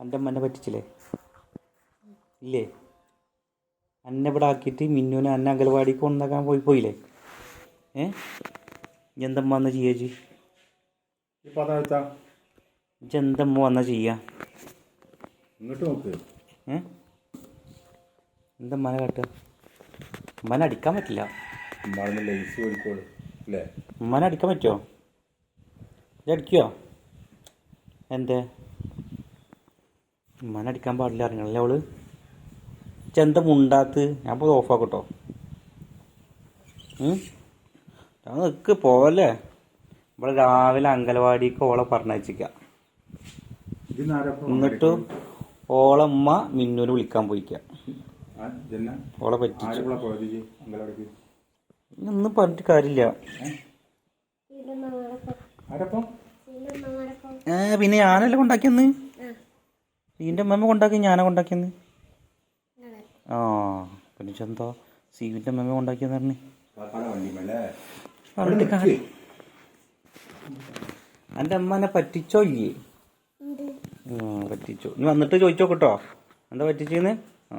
എന്റെ അമ്മനെ പറ്റിച്ചില്ലേ? ഇല്ലേ? അന്നെ ഇവിടെ ആക്കിയിട്ട് മിന്നുവിനെ അന്നെ അംഗൻവാടി കൊണ്ടാക്കാൻ പോയി പോയില്ലേ? ഏ? എന്തമ്മ വന്ന ചെയ്യാ ജി ഇപ്പൊ അതാ എന്തമ്മ വന്ന ചെയ്യാ? ഇങ്ങോട്ട് നോക്ക്. ഏ? എന്തമ്മനെ കാട്ടുക ഉമ്മനെ അടിക്കാൻ പറ്റില്ല. അമ്മനെ ഉമ്മനെ അടിക്കാൻ പറ്റുമോ അടിക്കുമോ എന്തേ? ഉമ്മനെ അടിക്കാൻ പാടില്ല അറിയണല്ലേ അവൾ? ചെന്ത മുണ്ടാത്ത്? ഞാൻ ഇപ്പോൾ ഓഫാക്കട്ടോ ഞാൻ നിൽക്ക് പോവല്ലേ? ഇവിടെ രാവിലെ അങ്കലവാടിക്ക് ഓളെ പറഞ്ഞയച്ചിക്ക. എന്നിട്ട് ഓളെ ഉമ്മ മിന്നൂര് വിളിക്കാൻ പോയിക്ക. ഓളെ പറ്റിച്ചു. ഒന്നും പറഞ്ഞിട്ട് കാര്യമില്ല. ഏ പിന്നെ ഞാനല്ലേ കൊണ്ടാക്കിയെന്ന്? സീന്റെ അമ്മമ്മ കൊണ്ടാക്കി ഞാനാ കൊണ്ടാക്കിയെന്ന്? ആ പിന്നെ ചെന്തോ സീവിന്റെ അമ്മമ്മ കൊണ്ടാക്കിയെന്ന് പറഞ്ഞു. എന്റെ അമ്മ എന്നെ പറ്റിച്ചോ ഇല്ലേ പറ്റിച്ചോ പറ്റിച്ചു. നീ വന്നിട്ട് ചോദിച്ചോ കേട്ടോ എന്താ പറ്റിച്ചെന്ന്? ആ.